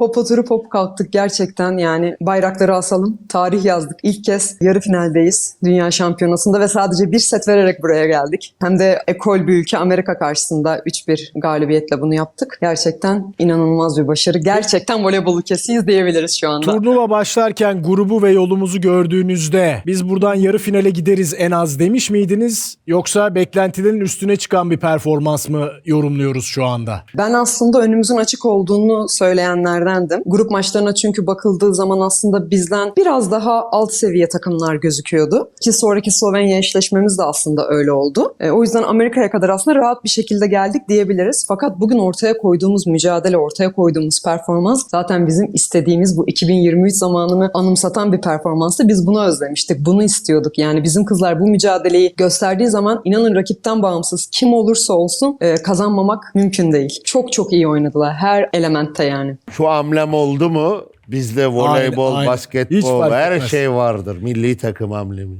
Hop oturup hop kalktık gerçekten yani bayrakları asalım. Tarih yazdık. İlk kez yarı finaldeyiz Dünya Şampiyonası'nda ve sadece bir set vererek buraya geldik. Hem de ekol bir ülke Amerika karşısında 3-1 galibiyetle bunu yaptık. Gerçekten inanılmaz bir başarı. Gerçekten voleybol ülkesiyiz diyebiliriz şu anda. Turnuva başlarken grubu ve yolumuzu gördüğünüzde biz buradan yarı finale gideriz en az demiş miydiniz? Yoksa beklentilerin üstüne çıkan bir performans mı yorumluyoruz şu anda? Ben aslında önümüzün açık olduğunu söyleyenlerdendim. Grup maçlarına çünkü bakıldığı zaman aslında bizden biraz daha alt seviye takımlar gözüküyordu. Ki sonraki Slovenya eşleşmemiz de aslında öyle oldu. E, o yüzden Amerika'ya kadar aslında rahat bir şekilde geldik diyebiliriz. Fakat bugün ortaya koyduğumuz mücadele, ortaya koyduğumuz performans zaten bizim istediğimiz bu 2023 zamanını anımsatan bir performanstı. Biz bunu özlemiştik, bunu istiyorduk. Yani bizim kızlar bu mücadeleyi gösterdiği zaman inanın rakipten bağımsız kim olursa olsun e, kazanmamak mümkün değil. Çok çok iyi oynadılar her elementte yani. Şu amblem oldu mu bizde voleybol, Aynen, aynen. Hiç basketbol fark her etmez. şey vardır. Milli takım amblemi.